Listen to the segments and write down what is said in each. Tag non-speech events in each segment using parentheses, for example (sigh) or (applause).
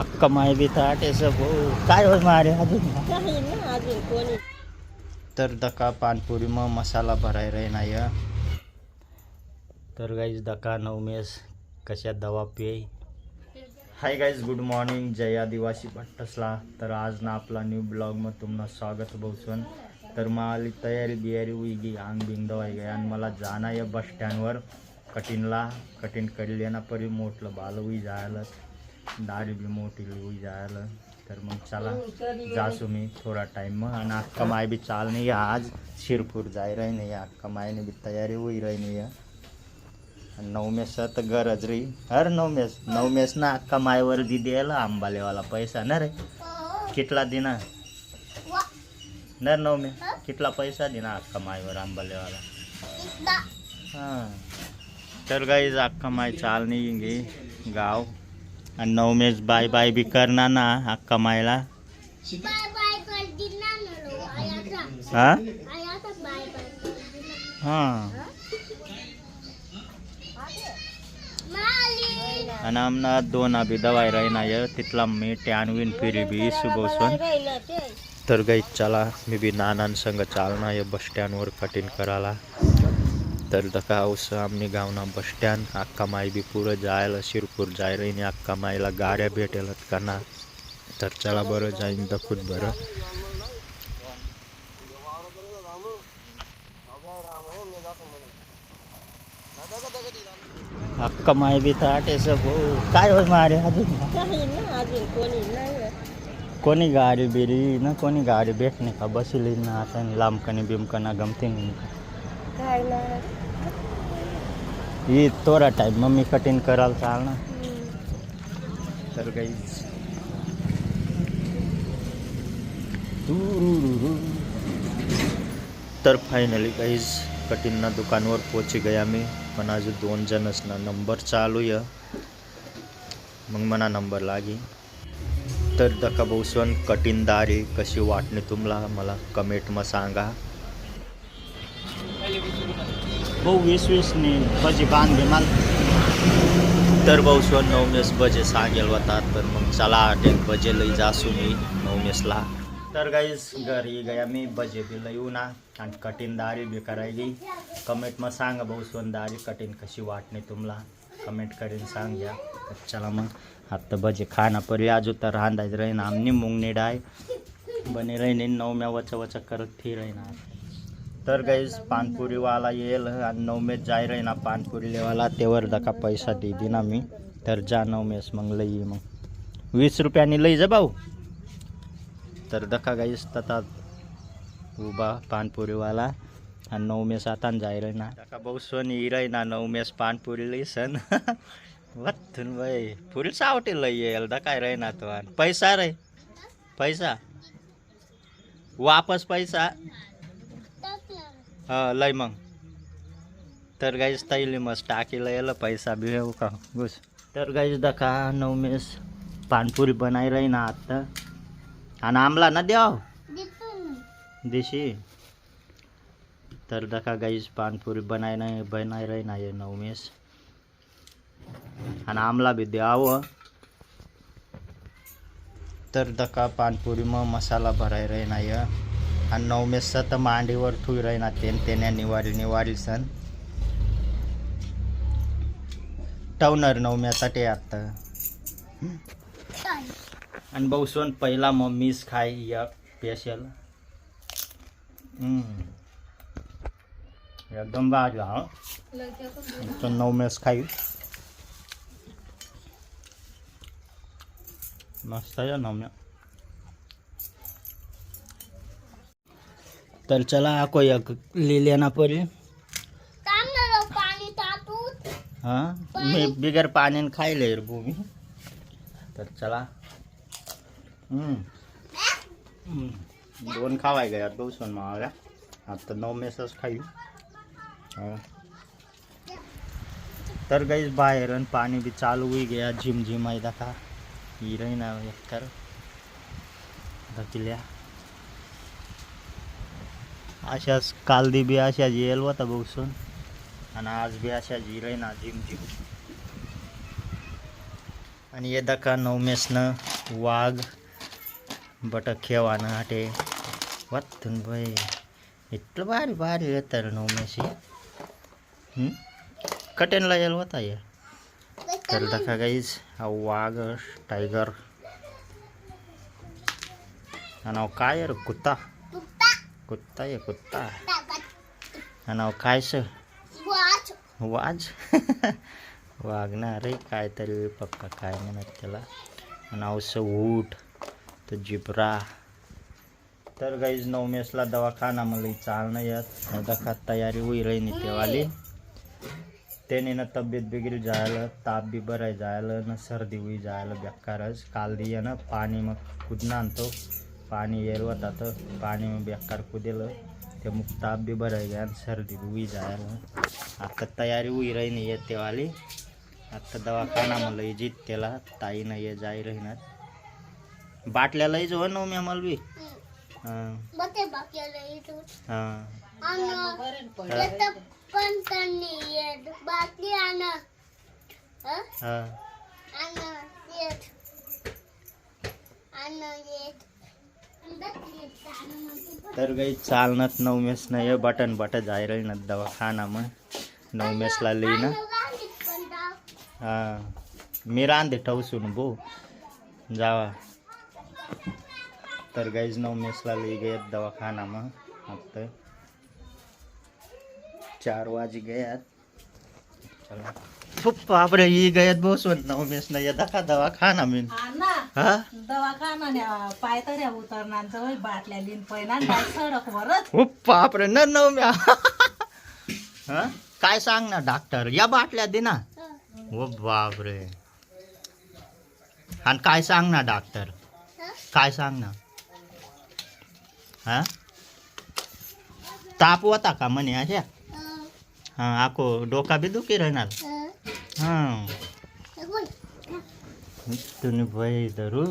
अक्का माय बी ताटे सब काय होय मारे अजून? काही ना अजून कोणी. तर दका पानपुरी मग मसाला भराय रे नाही तर गाईज दका नवमेस कशा दवा पे हाय गाईज गुड मॉर्निंग जय आदिवासी भट्टसला. तर आज ना आपला न्यू ब्लॉग मग तुम्हाला स्वागत बहुसन तर मला तयारी बियारी हुई गी अंग बिंग दवाई गई. आणि मला जाणं आहे बस स्टँडवर. कटिनला कटिन कडले ना परी मोठलं बाल हुई जायला दाढी बी मोठी हुई जायला तर मग चला। जासू मी थोडा टाइम मग आणि अक्का माय बी चाल नाही आज। शिरपूर जाय रही नाही अक्का मायने बी तयारी होई रही नाही आहे आणि नवमेस तर गरज री अरे नवमेस नवमेस ना अक्का मायवर दी द्यायला आंबालेवाला पैसा। ना रे कितला दिना नर नवमे कितला पैसा दिना अक्का मायवर आंबालेवाला हां। तर गाईज अक्का माय चाल नाही गे गाव आणि नवमेस बाय बाय बी करणार ना अक्का मायला हा हां आणि आमना दोन अभि दवाई राहिना य तिथला मी टॅनविन फिरी बी ते तर गाई चला मी बी नानांसंग चालना ये बस स्टँडवर कटिंग करायला तर दका औस आमनी गावना बस स्टँड अक्का माई बी पुरं जायला शिरपूर जाय रही अक्का माईला गाड्या भेटेल का तर चला बरं जाईन दखूत बरं अक्का माय बी ताटे सब काय होय मारे अजून कोणी गाडी बिरी ना कोणी गाडी भेटणे का बसली ना आता लांबकणी बिमकना गमती नाही काय ना ही थोडा टाईम मग मी कटिंग करायला चाल ना. तर काही तर फायनली काहीच कटिंगना दुकानवर पोची गया मी पण आज दोन जणच ना नंबर चालू आहे. मग मना नंबर लागी. तर दका कठीण दारी कशी वाटणे तुम्हाला? मला कमेंटમાં सांगा. બહુ વીસ વીસની ભજી બાંધે માલ तर भाऊ नवमेस बजे सांगेल होता तर मग चला एक बजे लई जासू मी नवमेसला तर गाईस घरी गया मी बजे बी लई ना आणि कठीण दारी बी करायली कमेंट मग सांगा भाऊ दारी कठीण कशी वाटणे तुम्हाला? कमेंट करीन सांग. घ्या चला मग आत्ता बजे खाना परी आजू तर रांधायचं राहीन आम्ही मुंगणी निडाय बने राहीन नवम्या वचा वचा करत फिरायना. राहीन तर गाईज पानपुरीवाला येईल आणि नवमेस जाय राही ना पानपुरी लेवाला तेवर दका पैसा दे दिना ना मी. तर जा नवमेस मग लई ये मग. वीस रुपयानी लई जा भाऊ. तर दका गाईस तथा उभा पानपुरीवाला आणि नवमेस आता जाय राही ना. दका भाऊ सण ये ना नवमेस पानपुरी लई सन वत्थून बाई फुल सावटी लई येईल दकाय रे ना तो. आणि पैसा रे पैसा. वापस पैसा. लय मग. तर गाईज तैली मस्त टाकीला यायला पैसा बी येऊ का? घुस तर गाईज दका नवमेस पानपुरी बनाई राही ना आत्ता आणि आमला ना द्याव? देशी. तर दका गाईज पानपुरी बनाय नाही बनाय राही ना ये नवमेस आणि आमला बी द्यावं. तर दका पानपुरी मग मसाला भराय राही ना ये आणि नवमेस तर मांडीवर ठुई राहीना तेन तेन्या निवारी निवारी सण. टवनर नवम्यासाठी आता आणि बहुसवन पहिला मम्मीच खाय या स्पेशल एकदम भाजला हा. तो नवमेस खाई. मस्त आहे नवम्या तर चला आको एक लिहिल्या पडेल हां? मी बिगर पाण्याने खायले रे भूमी. तर चला. दोन खावाय गया दोन मावल्या आता नऊ मेसच खाई हा. तर गाईच बाहेर पाणी बी चालू होई गया झिम झिम आहे दाखा. ही रही ना एक तर. धकिल्या अशाच कालदी बी अशाच येईल होता बघसून आणि आज बी अशाच येईल ना जिम जिम. आणि ये दका नवमेसनं वाघ बट खेवानं हाटे. वाटून बाई इतलं भारी भारी येतं नवमेशी कटेनला येईल होता ये तर दका गाईज हा वाघ टायगर आणि काय रे कुत्ता? कुत्ता आहे कुत्ता। हा नाव काय स? वाच वाज? (laughs) वागणार रे काहीतरी पक्का काय म्हणत त्याला? नावचं ऊट तर जिब्रा. तर गाईज नवमेसला दवाखाना मला चालणं येत. दखा तयारी होई रही तेवाली त्याने ना तब्येत बिगडी जायला ताप बी बराय जायला ना सर्दी होई जायला बेकारच. काल दिया ना पाणी मग कुदणं आणतो? पाणी येईल होता तर पाणी मग बेकार कुदेलं. ते मग ताप बी बराय गया आणि सर्दी होई जायला. आता तयारी होई रही नाही येत तेवाली. आता दवाखाना मला इजित त्याला ताई नाही ये जाई जो ना मी आम्हाला बी. हां. हां. येत बाकी आण. हं? हां. तर काही चालणत नवमेस नाही बटन बट जाय रही ना दवाखाना मग नवमेसला लई ना. आण मी रांधे ठवसून भो जावा. तर गाईज नवमेसला लई गयात दवाखाना मग आता चार वाजे गयात. चला. खूप बापरे ही गयत बसून नवमेस नाही येता का दवाखाना मी ना दवाखाना पाय तऱ्या उतरणार बाटल्या लिन पहिला काय सांग ना डॉक्टर या बाटल्या दे ना. हं. ओ बापरे. आणि काय सांग ना डॉक्टर? काय सांग ना? हा? ताप होता का म्हणे अशा हं. आको डोका बी दुखी राहणार. तुम्ही भय धरू.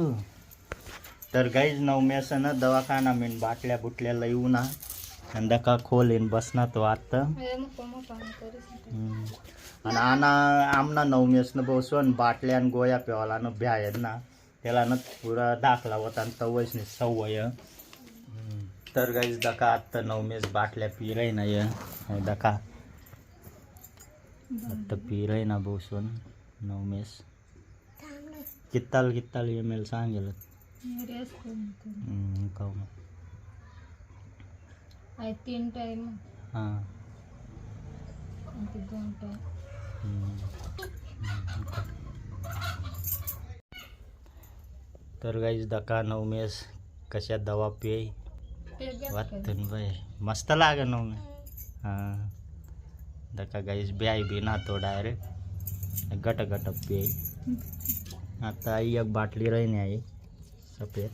तर गाईज ना दवाखाना मेन बाटल्या बुटल्या येऊ ना आणि दका खोल येईन बसना तो आता आणि आना आमना नवमेसनं बसवून बाटल्या आणि गोया प्यावाला न ब्यायत ना त्याला न पुरा दाखला होता आणि तवच नाही सवय. तर गाईज दका आत्ता नवमेस बाटल्या पिराय ना ये दका आत्ता पिरय ना बसवून नवमेस थांब ना. कित्ताल कित्ताल एम एल सांगेल हम्म, खाऊ मग. तीन टाइम हां दोन टाइम हम्म. तर गाईज दका नवमेस कशा दवा पिय वाटतं बाय मस्त लागे नवमे हां दका गाईस ब्याय बी ना तो डायरेक्ट. गट गट पिय आता आई एक बाटली राहीने आई सफेद.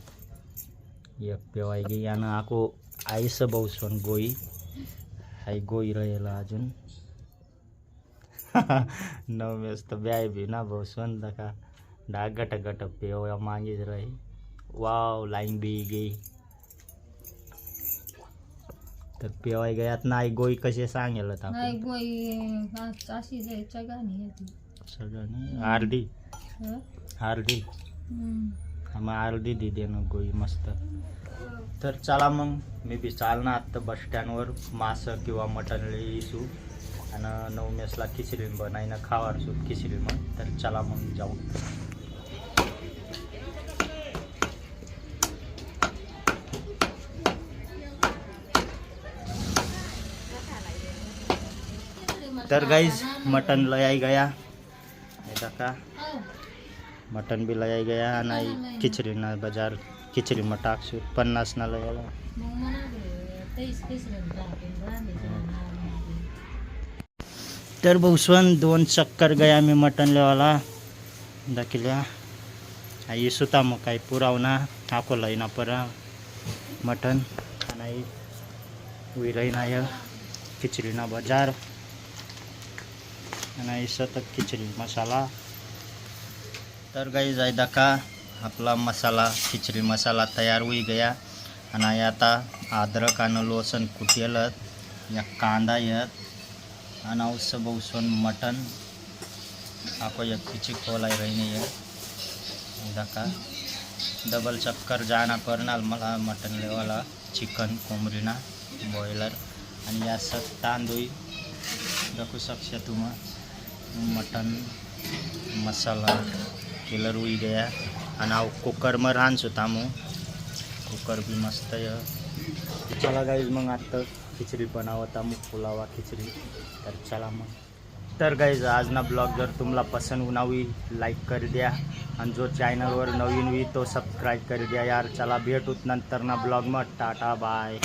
एक पेवाय गे यानं आको आईस बहुसवन गोई. आई गोई रहेला अजून. (laughs) नवमेस तर ब्याय बी ना बहुसवन दका डा गट गट पेव मागेच रही. वाव लाईन बी गई तर पेवाय गयात ना आई गोई कसे सांगेल नाही आपण गोई अशी जायच्या गाणी येते सगळं आरडी हं? आरडी हम्म. मग आरडी दे दे ना गोई मस्त तर चला मग मी बी चालना आत्ता बस स्टँडवर मास किंवा मटन येसू आणि नऊ मेसला खिचडी बनाईनं खावार सूप खिचडी मग तर चला मग जाऊ तर गाइस मटन लयाई गया हे का मटन ले आई गया नाही खिचडी ना बाजार खिचडी मग टाकसू पन्नास ना लयाला तर बहुसवन दोन चक्कर गया मी मटन लेवाला दाखिल्या आई सुता मग काही पुरावना आको लईना परा मटन आणि विरईना खिचडी ना बजार आणि सतत खिचडी मसाला. तर गाई जाय दका आपला मसाला खिचडी मसाला तयार होई गया. आणि आता अद्रक आणि लसण कुटेलत या कांदा येत आणि औस बहुसन मटन. आपण एक खिची खोलाई रहने है. धक्का डबल चक्कर जाना करणार मला मटन लेवाला चिकन कोंबडीना बॉयलर आणि या सब तांदूळ. दाखवू शकता तुम्हा मटन मसाला केलर हुई गया. आणि आव कुकरमा रांधतो तामू कुकर भी मस्त आहे चला गाईज मग आता खिचडी बनावता मग पुलावा खिचडी. तर चला मग. तर गाईज आज ना ब्लॉग जर तुम्हाला पसंत उनावी हुई लाईक कर द्या. आणि जो चॅनलवर नवीन हुई तो सबस्क्राईब कर द्या यार. चला भेटूत नंतर ना ब्लॉग मग टाटा बाय